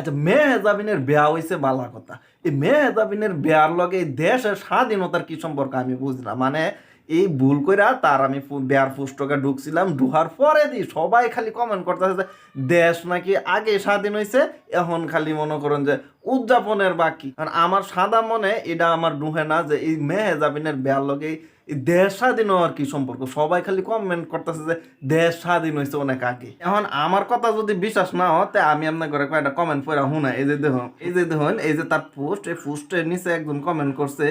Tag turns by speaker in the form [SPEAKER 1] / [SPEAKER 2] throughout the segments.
[SPEAKER 1] আচ্ছা মেহেজাবিনের বেয়া হইছে বালা কথা। এই মেহেজাবিনের বেয়ার লগে এই দেশের স্বাধীনতার কি সম্পর্ক আমি বুঝলাম। মানে এই ভুল কইরা তার আমি বেয়ার পুস্তকে ঢুকছিলাম, ঢুকার পরে দি সবাই খালি কমেন্ট করতেছে দেশ নাকি আগে স্বাধীন হয়েছে এখন খালি মনে করেন যে উদযাপনের বাকি। কারণ আমার সাদা মনে এটা আমার ঢুহে না যে এই মেহেজাবিনের বেয়ার লগে এই দেশ স্বাধীন হওয়ার কি সম্পর্ক? সবাই খালি কমেন্ট করতেছে যে দেশ স্বাধীন হয়েছে অনেক আগে। এখন আমার কথা যদি বিশ্বাস না হয়, তে আমি আপনার ঘরে কয়েকটা কমেন্ট পড়া শুনা, এই যে দেখুন, এই যে দেখুন, এই যে তার পোস্ট এই পোস্টের নিচে একজন কমেন্ট করছে,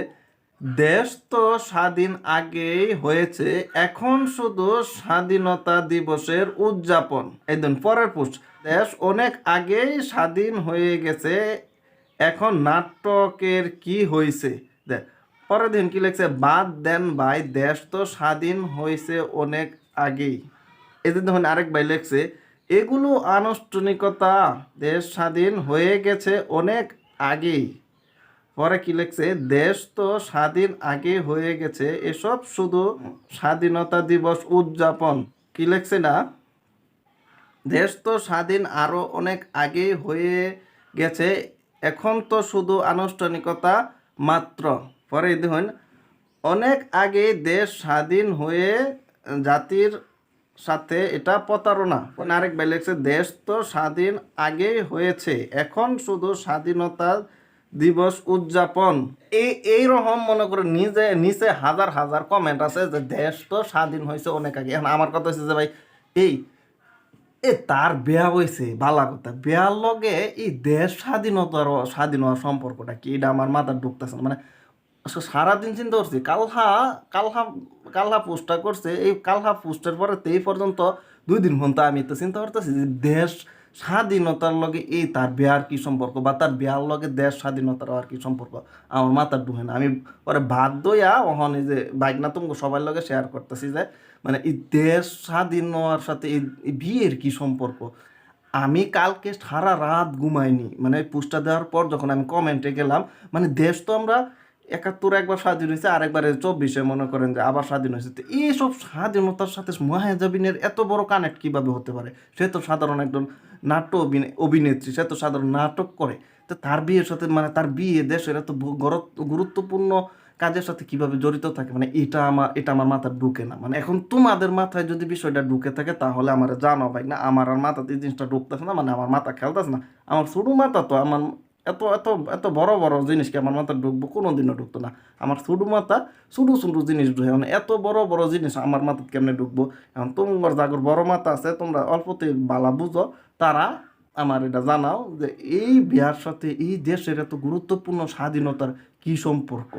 [SPEAKER 1] দেশ তো স্বাধীন আগেই হয়েছে, এখন শুধু স্বাধীনতা দিবসের উদযাপন। এই দিন পরের পোস্ট দেশ অনেক আগেই স্বাধীন হয়ে গেছে, এখন নাটকের কি হয়েছে দেখ পরের দিন কি লিখছে? বাদ দেন ভাই, দেশ তো স্বাধীন হয়েছে অনেক আগেই। এই যে দেখুন আরেক ভাই লিখছে, এগুলো আনুষ্ঠানিকতা, দেশ স্বাধীন হয়ে গেছে অনেক আগেই। পরে কি লিখছে, দেশ তো স্বাধীন আগে হয়ে গেছে, এসব শুধু স্বাধীনতা দিবস উদযাপন। কি লিখছে না? দেশ তো স্বাধীন আরও অনেক আগে হয়ে গেছে, এখন তো শুধু আনুষ্ঠানিকতা মাত্র। পরে দেখুন অনেক আগে দেশ স্বাধীন হয়ে জাতির সাথে এটা প্রতারণা। আরেক ভাই লিখছে, দেশ তো স্বাধীন আগেই হয়েছে, এখন শুধু স্বাধীনতা দিবস উদযাপন। এই এই রকম মনে করে নিজে, নিচে হাজার হাজার কমেন্ট আছে যে দেশ তো স্বাধীন হয়েছে অনেক আগে। এখন আমার কথা হচ্ছে যে ভাই, এই, এ তার বেয়া হয়েছে, বালা কথা। বেয়ার লগে এই দেশ স্বাধীনতার স্বাধীন হওয়ার সম্পর্কটা কি? এটা আমার মাথার ঢুকতেছে মানে সারাদিন চিন্তা করছি, কালহা কালহা কালহা পোস্টটা করছে, এই কালহা পোস্টের পরে এই পর্যন্ত দুই দিন পর্যন্ত আমি তো চিন্তা করতেছি যে দেশ স্বাধীনতার লগে এই তার বিয়ার কি সম্পর্ক বা তার বিয়ার লগে দেশ স্বাধীনতার আর কি সম্পর্ক? আমার মাথার ঢুকে না। আমি পরে বাদ দইয়া ওখানে এই যে বাইক না তুমি সবার লগে শেয়ার করতেছি যে মানে এই দেশ স্বাধীন হওয়ার সাথে এই বিয়ের কি সম্পর্ক? আমি কালকে সারা রাত ঘুমাইনি। মানে পোস্টটা দেওয়ার পর যখন আমি কমেন্টে গেলাম মানে দেশ তো আমরা একাত্তর একবার স্বাধীন হয়েছে, আরেকবারে চব্বিশে মনে করেন যে আবার স্বাধীন হয়েছে। তো এইসব স্বাধীনতার সাথে মাহাজাবিনের এত বড় কানেক্ট কীভাবে হতে পারে? সে তো সাধারণ একজন নাট্য অভিনে- অভিনেত্রী, সে তো সাধারণ নাটক করে। তো তার বিয়ের সাথে মানে তার বিয়ে দেশের এত গুরুত্বপূর্ণ কাজের সাথে কীভাবে জড়িত থাকে? মানে এটা আমার এটা আমার মাথা ঢুকে না। মানে এখন তোমাদের মাথায় যদি বিষয়টা ঢুকে থাকে, তাহলে আমার জানো ভাই। না, আমার আর মাথাতে এই জিনিসটা ঢুকতেছে না মানে আমার মাথা খেলতেছে না। আমার ছোটো মাথা তো, আমার এত এত এত বড় বড় জিনিসকে আমার মাথায় ঢুকবো কোনো দিনও ঢুকতো না। আমার ছোটো মাথা ছোটো ছোটো জিনিস ঢুকে মানে এত বড় বড় জিনিস আমার মাথা কেমনে ঢুকবো? এখন তোমার জাগর বড় মাথা আছে, তোমরা অল্পতে বালা বুঝো, তারা আমার এটা জানাও যে এই বিহার সাথে এই দেশের এত গুরুত্বপূর্ণ স্বাধীনতার কি সম্পর্ক?